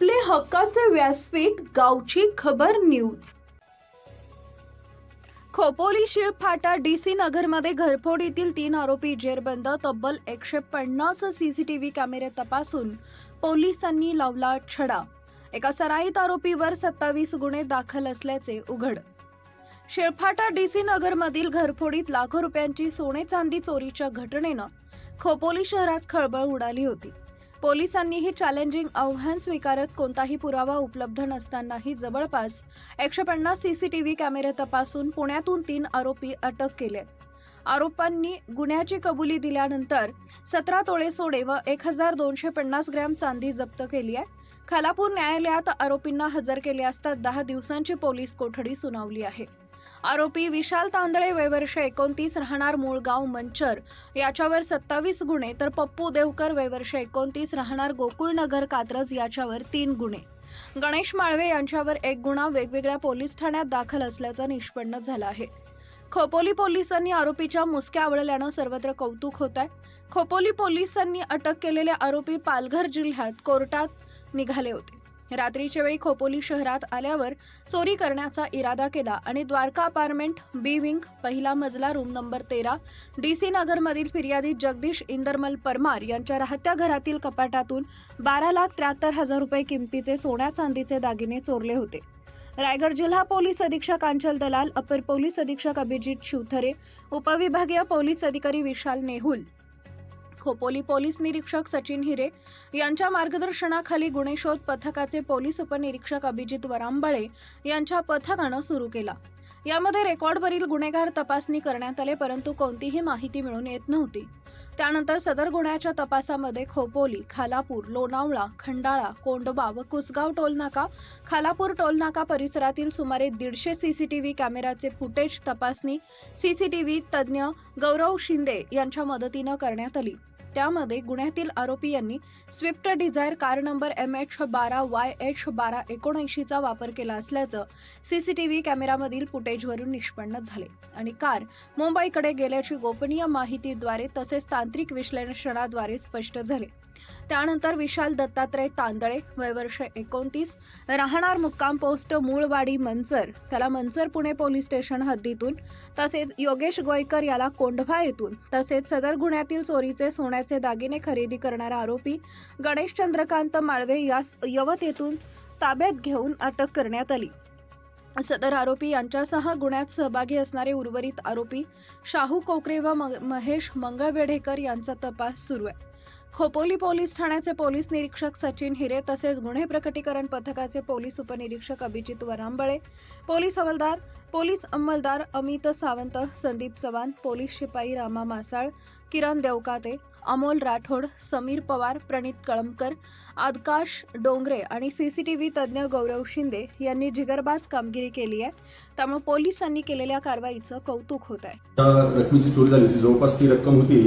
आपले हक्काचे व्यासपीठ गावची खबर न्यूज. खोपोली शिळफाटा डीसी नगरमध्ये घरफोडीतील तीन आरोपी जेरबंद तब्बल एकशे पन्नास सीसीटीव्ही कॅमेरे तपासून पोलिसांनी लावला छडा. एका सराईत आरोपीवर सत्तावीस गुन्हे दाखल असल्याचे उघड. शिळफाटा डीसी नगरमधील घरफोडीत लाखो रुपयांची सोने चांदी चोरीच्या घटनेनं खोपोली शहरात खळबळ उडाली होती. पोलिसांनीही चॅलेंजिंग आव्हान स्वीकारत कोणताही पुरावा उपलब्ध नसतानाही जवळपास एकशे पन्नास सीसीटीव्ही कॅमेरे तपासून पुण्यातून तीन आरोपी अटक केले. आरोपांनी गुन्ह्याची कबुली दिल्यानंतर सतरा तोळे सोडे व एक हजार दोनशे पन्नास ग्रॅम चांदी जप्त केली आहे. खालापूर न्यायालयात आरोपींना हजर केले असता दहा दिवसांची पोलीस कोठडी सुनावली आहे. आरोपी विशाल तांदळे वयवर्ष एकोणतीस राहणार मूळगाव मंचर. याच्यावर सत्तावीस गुन्हे तर पप्पू देवकर वयवर्ष एकोणतीस राहणार गोकुळनगर कात्रज याच्यावर तीन गुन्हे. गणेश माळवे यांच्यावर एक गुन्हा वेगवेगळ्या पोलीस ठाण्यात दाखल असल्याचं निष्पन्न झालं आहे. खोपोली पोलिसांनी आरोपीच्या मुसक्या आवळल्यानं सर्वत्र कौतुक होत आहे खोपोली पोलिसांनी अटक केलेले आरोपी पालघर जिल्ह्यात कोर्टात निघाले होते. रात्रीच्या वेळी खोपोली शहरात आल्यावर चोरी करण्याचा इरादा केला आणि द्वारका अपार्टमेंट बी विंग पहिला मजला रूम नंबर तेरा डी सी नगरमधील फिर्यादी जगदीश इंदरमल परमार यांच्या राहत्या घरातील कपाटातून बारा लाख त्र्याहत्तर हजार रुपये किमतीचे सोन्या चांदीचे दागिने चोरले होते. रायगड जिल्हा पोलीस अधीक्षक आंचल दलाल अपर पोलीस अधीक्षक अभिजित शिवथरे उपविभागीय पोलीस अधिकारी विशाल नेहुल खोपोली पोलीस निरीक्षक सचिन हिरे यांच्या मार्गदर्शनाखाली गुन्हे शोध पथकाचे पोलीस उपनिरीक्षक अभिजित वरांबळे यांच्या पथकानं सुरू केला. यामध्ये रेकॉर्डवरील गुन्हेगार तपासणी करण्यात आले परंतु कोणतीही माहिती मिळून येत नव्हती. त्यानंतर सदर गुन्ह्याच्या तपासामध्ये खोपोली खालापूर लोणावळा खंडाळा कोंडबा व कुसगाव टोलनाका खालापूर टोलनाका परिसरातील सुमारे दीडशे सीसीटीव्ही कॅमेराचे फुटेज तपासणी सीसीटीव्ही तज्ज्ञ गौरव शिंदे यांच्या मदतीनं करण्यात आली. त्यामध्ये गुन्ह्यातील आरोपी यांनी Swift Dzire car number M H बारा वाय एच बारा एकोणऐंशीचा वापर केला असल्याचं सीसीटीव्ही कॅमेरामधील फुटेजवरून निष्पन्न झाले. आणि कार मुंबईकडे गेल्याची गोपनीय माहितीद्वारे तसेच तांत्रिक विश्लेषणाद्वारे स्पष्ट झाले. त्यानंतर विशाल दत्तात्रय तांदळे वयवर्ष एकोणतीस राहणार मुक्काम पोस्ट मूळवाडी मंचर त्याला मंचर पुणे पोलीस स्टेशन हद्दीतून तसेच योगेश गोयकर याला कोंढवा येथून तसेच सदर गुन्ह्यातील चोरीचे सोन्याचे दागिने खरेदी करणारा आरोपी गणेश चंद्रकांत माळवे यास यवत येथून ताब्यात घेऊन अटक करण्यात आली. सदर आरोपी यांच्यासह गुन्ह्यात सहभागी असणारे उर्वरित आरोपी शाहू कोकरे व म- महेश मंगळवेढेकर यांचा तपास सुरू आहे. खोपोली पोलीस ठाण्याचे पोलीस निरीक्षक सचिन हिरे तसेच गुन्हे प्रकटीकरण पथकाचे पोलीस उपनिरीक्षक अभिजित वरांबळे पोलीस हवालदार पोलीस अंमलदार अमित सावंत संदीप चव्हाण पोलीस शिपाई रामा मासाळ किरण देवकाते अमोल राठोड समीर पवार प्रणित कळमकर आदकाश डोंगरे आणि सीसीटीव्ही तज्ज्ञ गौरव शिंदे यांनी जिगरबाज कामगिरी केली आहे. त्यामुळे पोलिसांनी केलेल्या कारवाईचं कौतुक होत आहे. रकमेची चोरी झाली होती. जवळपास ती रक्कम होती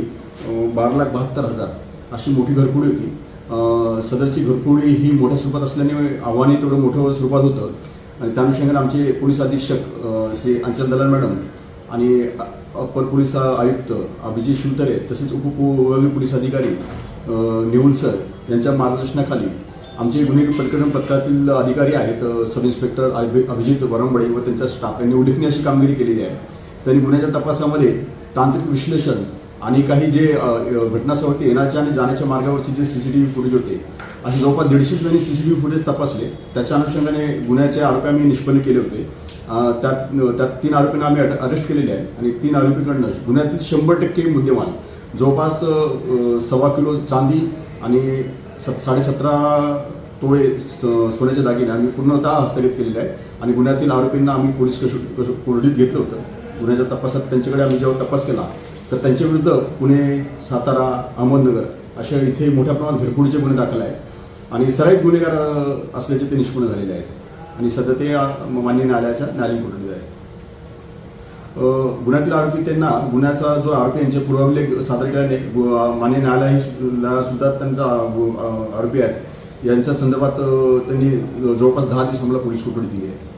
बारा लाख बहात्तर हजार. अशी मोठी घरफोडी होती. सदरची घरफोडी ही मोठ्या स्वरूपात असल्याने आव्हानही तेवढं मोठं स्वरूपात होतं. आणि त्या अनुषंगाने आमचे पोलीस अधीक्षक श्री अंचल दलाल मॅडम आणि अ- अपर पोलीस आयुक्त अभिजित शिवतरे तसेच उपविभागीय पोलीस अधिकारी अं, सर यांच्या मार्गदर्शनाखाली आमचे गुन्हे प्रकरण पथकातील अधिकारी आहेत सब इन्स्पेक्टर अभि- अभिजित वरंबडे व त्यांचा स्टाफ यांनी उल्लेखनीय अशी कामगिरी केलेली आहे. त्यांनी गुन्ह्याच्या तपासामध्ये तांत्रिक विश्लेषण आणि काही जे घटनास्थळावरती येण्याच्या आणि जाण्याच्या मार्गावरची जे सीसीटीव्ही फुटेज होते असे जवळपास दीडशे जणांनी सीसीटीव्ही फुटेज तपासले. त्याच्या अनुषंगाने गुन्ह्याचे आरोपी आम्ही निष्पन्न केले होते. त्यात त्यात तीन आरोपींना आम्ही अट- अरेस्ट केलेले आहे आणि तीन आरोपीकडनं गुन्ह्यातील शंभर टक्के मुद्देमाल जवळपास सव्वा किलो चांदी आणि सत साडेसतरा तोळे सोन्याचे दागिने आम्ही पूर्णतः हस्तगत केलेले आहे आणि गुन्ह्यातील आरोपींना आम्ही पोलीस कश कश- कोरडीत घेतलं होतं. गुन्ह्याच्या तपासात त्यांच्याकडे आम्ही जेव्हा तपास केला तर त्यांच्या विरुद्ध पुणे सातारा अहमदनगर अशा इथे मोठ्या प्रमाणात घरफोडीचे गुन्हे दाखल आहेत. आणि सराईत गुन्हेगार असल्याचे ते निष्पन्न झालेले आहेत. आणि सध्या ते मान्य न्यायालयाच्या न्यायालयीन कोठडीत आहेत. गुन्ह्यातील आरोपी त्यांना गुन्ह्याचा जो आरोपी यांचे पुरावलेख सादर केल्याने मान्य न्यायालय सुद्धा त्यांचा आरोपी आहेत. यांच्या संदर्भात त्यांनी जवळपास दहा दिवस आम्हाला पोलीस कोठडी दिली आहे.